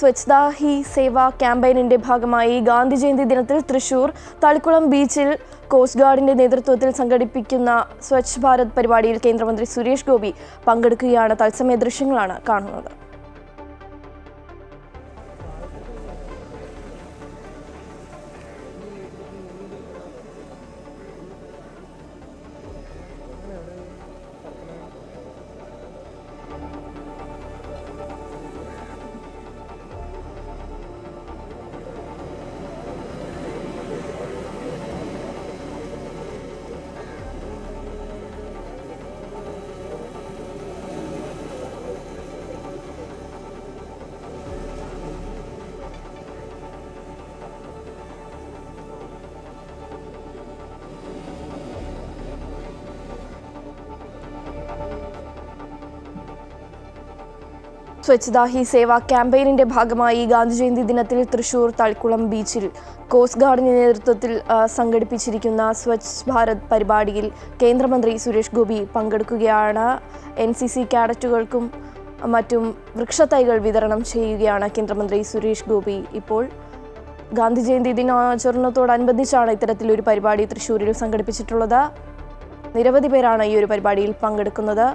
സ്വച്ഛതാ ഹി സേവ ക്യാമ്പയിനിന്റെ ഭാഗമായി ഗാന്ധി ജയന്തി ദിനത്തിൽ തൃശൂർ തളിക്കുളം ബീച്ചിൽ കോസ്റ്റ് ഗാർഡിന്റെ നേതൃത്വത്തിൽ സംഘടിപ്പിക്കുന്ന സ്വച്ഛ് ഭാരത് പരിപാടിയിൽ കേന്ദ്രമന്ത്രി സുരേഷ് ഗോപി പങ്കെടുക്കുകയാണ്. തത്സമയ ദൃശ്യങ്ങളാണ് കാണുന്നത്. സ്വച്ഛതാ ഹി സേവ ക്യാമ്പയിനിന്റെ ഭാഗമായി ഗാന്ധി ജയന്തി ദിനത്തിൽ തൃശൂർ തളിക്കുളം ബീച്ചിൽ കോസ്റ്റ് ഗാർഡിന്റെ നേതൃത്വത്തിൽ സംഘടിപ്പിച്ചിരിക്കുന്ന സ്വച്ഛ് ഭാരത് പരിപാടിയിൽ കേന്ദ്രമന്ത്രി സുരേഷ് ഗോപി പങ്കെടുക്കുകയാണ്. എൻ സി സി കാഡറ്റുകൾക്കും മറ്റും വൃക്ഷത്തൈകൾ വിതരണം ചെയ്യുകയാണ് കേന്ദ്രമന്ത്രി സുരേഷ് ഗോപി. ഇപ്പോൾ ഗാന്ധി ജയന്തി ദിനാചരണത്തോടനുബന്ധിച്ചാണ് ഇത്തരത്തിലൊരു പരിപാടി തൃശ്ശൂരിൽ സംഘടിപ്പിച്ചിട്ടുള്ളത്. നിരവധി പേരാണ് ഈ ഒരു പരിപാടിയിൽ പങ്കെടുക്കുന്നത്.